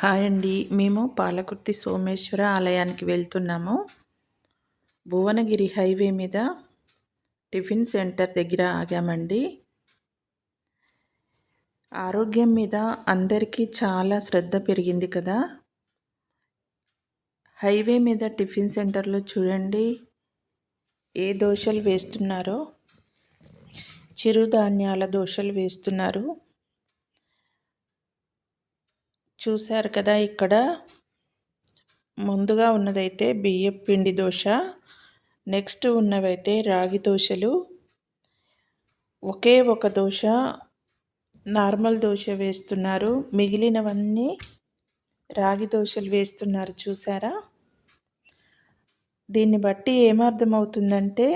Hi అండి. మేము పాలకుర్తి సోమేశ్వర ఆలయానికి వెళ్తున్నాము. భువనగిరి హైవే మీద టిఫిన్ సెంటర్ దగ్గర ఆగామండి. ఆరోగ్యం మీద అందరికీ చాలా శ్రద్ధ పెరిగింది కదా. హైవే మీద టిఫిన్ సెంటర్లో చూడండి. ఏ దోశలు వేస్తున్నారో. చిరుధాన్యాల దోశలు వేస్తున్నారు. చూశారు కదా ఇక్కడ. ముందుగా ఉన్నదైతే బియ్యం పిండి దోశ. నెక్స్ట్ ఉన్నవైతే రాగి దోశలు. ఒకే ఒక దోశ నార్మల్ దోశ వేస్తున్నారు. మిగిలినవన్నీ రాగి దోశలు వేస్తున్నారు చూసారా దీన్ని బట్టి ఏమర్థమవుతుందంటే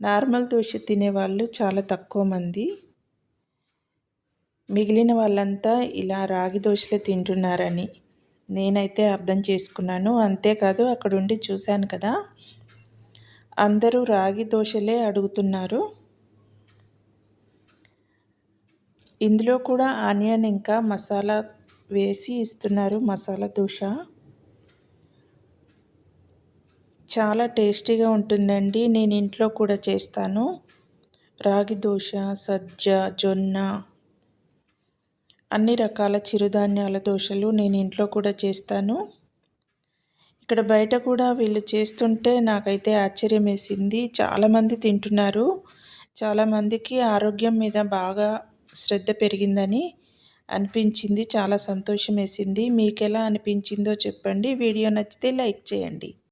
నార్మల్ దోశ తినేవాళ్ళు చాలా తక్కువ మంది. మిగిలిన వాళ్ళంతా ఇలా రాగి దోశలే తింటున్నారని. నేనైతే అర్థం చేసుకున్నాను. అంతేకాదు అక్కడ ఉండి చూశాను కదా. అందరూ రాగి దోశలే అడుగుతున్నారు. ఇందులో కూడా ఆనియన్ ఇంకా మసాలా వేసి ఇస్తున్నారు మసాలా దోశ. చాలా టేస్టీగా ఉంటుందండి. నేను ఇంట్లో కూడా చేస్తాను. రాగి దోశ సజ్జ జొన్న అన్ని రకాల చిరుధాన్యాల దోశలు నేను ఇంట్లో కూడా చేస్తాను. ఇక్కడ బయట కూడా వీళ్ళు చేస్తుంటే నాకైతే ఆశ్చర్యం వేసింది చాలామంది తింటున్నారు. చాలామందికి ఆరోగ్యం మీద బాగా శ్రద్ధ పెరిగిందని అనిపించింది. చాలా సంతోషం వేసింది మీకు ఎలా అనిపించిందో చెప్పండి. వీడియో నచ్చితే లైక్ చేయండి.